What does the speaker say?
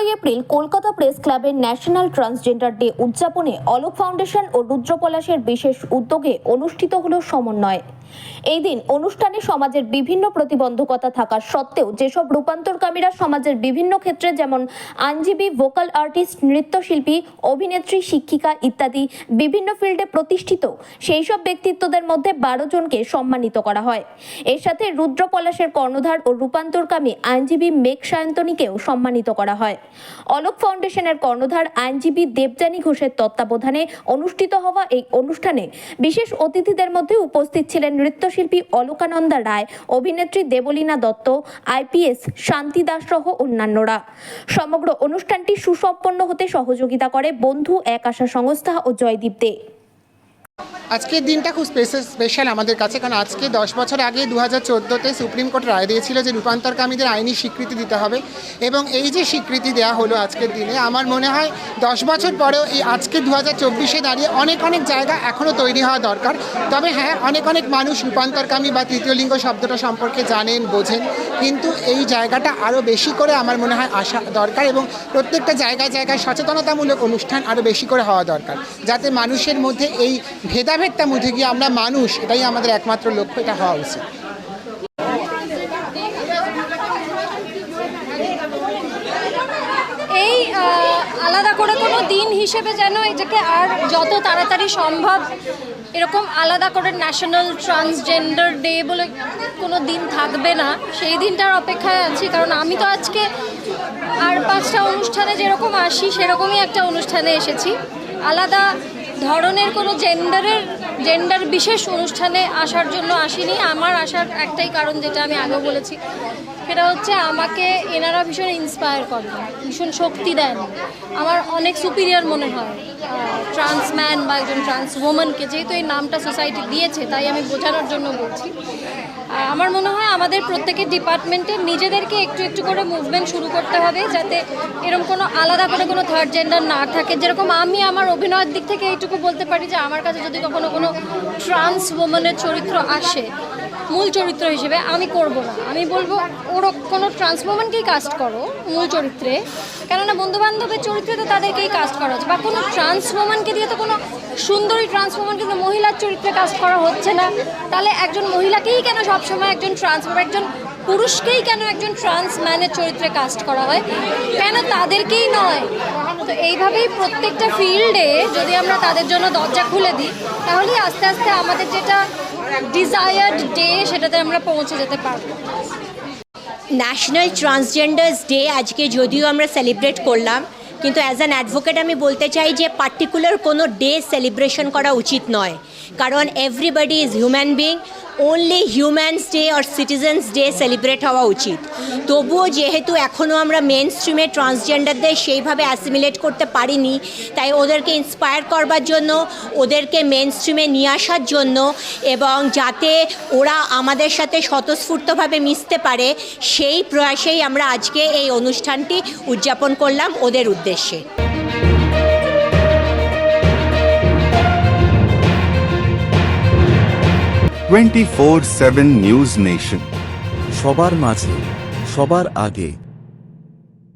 ষোলোই April Kolkata press ক্লাবের national transgender day উদযাপনে অলোক ফাউন্ডেশন ও রুদ্রপলাশের বিশেষ উদ্যোগে অনুষ্ঠিত হল সমন্বয়। এই দিন অনুষ্ঠানে সমাজের বিভিন্ন প্রতিবন্ধকতা থাকা সত্ত্বেও যেসব রূপান্তরকামীরা সমাজের বিভিন্ন ক্ষেত্রে যেমন আইনজীবী, ভোকাল আর্টিস্ট, নৃত্যশিল্পী, অভিনেত্রী, শিক্ষিকা ইত্যাদি বিভিন্ন ফিল্ডে প্রতিষ্ঠিত সেই সব ব্যক্তিত্বদের মধ্যে বারো জনকে সম্মানিত করা হয়। এর সাথে রুদ্রপলাশের কর্ণধার ও রূপান্তরকামী আইনজীবী মেঘ সায়ন্তনীকেও সম্মানিত করা হয়। অলোক ফাউন্ডেশনের কর্ণধার আইনজীবী দেবযানী ঘোষের তত্ত্বাবধানে অনুষ্ঠিত হওয়া এই অনুষ্ঠানে বিশেষ অতিথিদের মধ্যে উপস্থিত ছিলেন নৃত্যশিল্পী অলোকানন্দা রায়, অভিনেত্রী দেবলীনা দত্ত, আইপিএস শান্তি দাস সহ অন্যান্যরা। সমগ্র অনুষ্ঠানটি সুসম্পন্ন হতে সহযোগিতা করে বন্ধু এক আশা সংস্থা ও জয়দীপ দে। আজকের দিনটা খুব স্পেশাল আমাদের কাছে, কারণ আজকে দশ বছর আগে দু হাজার চোদ্দোতে সুপ্রিম কোর্ট রায় দিয়েছিল যে রূপান্তরকামীদের আইনি স্বীকৃতি দিতে হবে। এবং এই যে স্বীকৃতি দেওয়া হলো আজকের দিনে, আমার মনে হয় দশ বছর পরেও এই আজকে দু হাজার চব্বিশে দাঁড়িয়ে অনেক অনেক জায়গা এখনও তৈরি হওয়া দরকার। তবে হ্যাঁ অনেক অনেক মানুষ রূপান্তরকামী বা তৃতীয় লিঙ্গ শব্দটা সম্পর্কে জানেন, বোঝেন। কিন্তু এই জায়গাটা আরও বেশি করে আমার মনে হয় আসা দরকার এবং প্রত্যেকটা জায়গায় জায়গায় সচেতনতামূলক অনুষ্ঠান আরও বেশি করে হওয়া দরকার। যাতে মানুষের মধ্যে এই ভেদাভেদটা মুছে গিয়ে আমরা মানুষ, এটাই আমাদের একমাত্র লক্ষ্য, এটা হওয়া উচিত। এই আলাদা করে কোনো দিন হিসেবে যেন এটাকে আর যত তাড়াতাড়ি সম্ভব এরকম আলাদা করে ন্যাশনাল ট্রান্সজেন্ডার ডে বলে কোনো দিন থাকবে না, সেই দিনটার অপেক্ষায় আছি। কারণ আমি তো আজকে আর পাঁচটা অনুষ্ঠানে যেরকম আসি, সেরকমই একটা অনুষ্ঠানে এসেছি। আলাদা ধরনের কোনো জেন্ডারের জেন্ডার বিশেষ অনুষ্ঠানে আসার জন্য আসিনি। আমার আসার একটাই কারণ যেটা আমি আগেও বলেছি, সেটা হচ্ছে আমাকে এনারা ভীষণ ইন্সপায়ার করেন ভীষণ শক্তি দেন। আমার অনেক সুপিরিয়ার মনে হয় ট্রান্স ম্যান বা একজন ট্রান্স ওমেনকে যেহেতু এই নামটা সোসাইটি দিয়েছে, তাই আমি বোঝানোর জন্য বলছি। আমার মনে হয় আমাদের প্রত্যেকের ডিপার্টমেন্টে নিজেদেরকে একটু একটু করে মুভমেন্ট শুরু করতে হবে যাতে এরকম কোনো আলাদা করে কোনো থার্ড জেন্ডার না থাকে। যেরকম আমি আমার অভিনয়ের দিক থেকে এইটুকু বলতে পারি যে আমার কাছে যদি কখনো কোনো ট্রান্স ওমেনের চরিত্র আসে মূল চরিত্র হিসেবে আমি করব না। আমি বলব, ওর কোনো ট্রান্স ওমেনকেই কাস্ট করো মূল চরিত্রে। কেননা বন্ধু বান্ধবের চরিত্রে তো তাদেরকেই কাস্ট করা হচ্ছে। বা কোনো ট্রান্স ওমেনকে দিয়ে তো কোনো সুন্দরী ট্রান্স কিন্তু মহিলার চরিত্রে কাস্ট করা হচ্ছে না। তাহলে একজন মহিলাকেই কেন সবসময় একজন ট্রান্স একজন পুরুষকেই কেন একজন ট্রান্স ম্যানের চরিত্রে কাস্ট করা হয়? কেন তাদেরকেই নয়? তো এইভাবেই প্রত্যেকটা ফিল্ডে যদি আমরা তাদের জন্য দরজা খুলে দিই, তাহলেই আস্তে আস্তে আমাদের যেটা ডিজায়ার্ড ডে সেটাতে আমরা পৌঁছে যেতে পারব। ন্যাশনাল ট্রান্সজেন্ডার্স ডে আজকে যদিও আমরা সেলিব্রেট করলাম, কিন্তু অ্যাজ অ্যান অ্যাডভোকেট আমি বলতে চাই যে পার্টিকুলার কোনো ডে সেলিব্রেশন করা উচিত নয়। কারণ everybody is human being only humans day R citizens day celebrate হওয়া উচিত। তবুও যেহেতু এখনও আমরা মেন স্ট্রিমে ট্রান্সজেন্ডারদের সেইভাবে অ্যাসিমিলেট করতে পারিনি, তাই ওদেরকে ইন্সপায়ার করবার জন্য, ওদেরকে মেন স্ট্রিমে নিয়ে আসার জন্য এবং যাতে ওরা আমাদের সাথে স্বতঃস্ফূর্তভাবে মিশতে পারে, সেই প্রয়াসেই আমরা আজকে এই অনুষ্ঠানটি উদযাপন করলাম ওদের উদ্দেশ্যে। Twenty four seven news nation. সবার মাঝে সবার আগে